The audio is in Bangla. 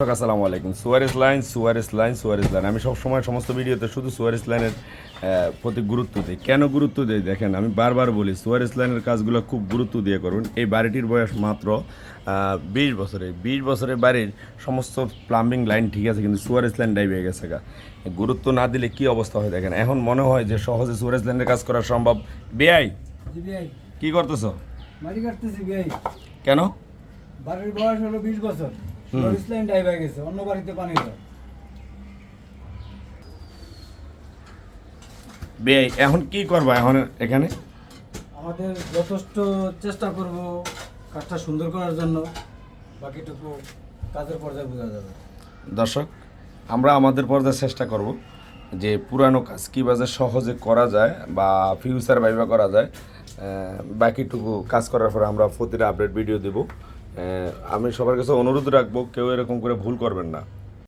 আসসালামু আলাইকুম। Suarez line Suarez line Suarez line. আমি সবসময় সমস্ত ভিডিওতে শুধু সুয়ারেস লাইনের প্রতি গুরুত্ব দিই। কেন গুরুত্ব দিই? দেখেন আমি বারবার বলি সুয়ারেস লাইনের কাজগুলো খুব গুরুত্ব দিয়ে করুন। এই বাড়িটির বয়স মাত্র বিশ বছরে। বিশ বছরের বাড়ির সমস্ত প্লাম্বিং লাইন ঠিক আছে কিন্তু সুয়ারেস লাইন ডাইবে গেছে গা। গুরুত্ব না দিলে কি অবস্থা হয় দেখেন। এখন মনে হয় যে সহজে সুয়ারেস লাইনের কাজ করা সম্ভব। বেআই কি করতেছো? কেন? বাড়ির বয়স হলো বিশ বছর। ইসলাম ডাইভ হয়ে গেছে অন্য বাড়িতে পানি যায় বেআই এখন কি করবা এখন এখানে? আমাদের যথেষ্ট চেষ্টা করব কাজটা সুন্দর করার জন্য। বাকিটুকু কাজের পর্যায়ে বোঝা যাবে। দর্শক আমরা আমাদের পর্যায়ে চেষ্টা করব যে পুরানো কাজ কীভাবে সহজে করা যায় বা ফিউচার ভাইবা করা যায়। বাকিটুকু কাজ করার পরে আমরা প্রতিটা আপডেট ভিডিও দেব। আমি সবার কাছে অনুরোধ রাখব কেউ এরকম করে ভুল করবেন না।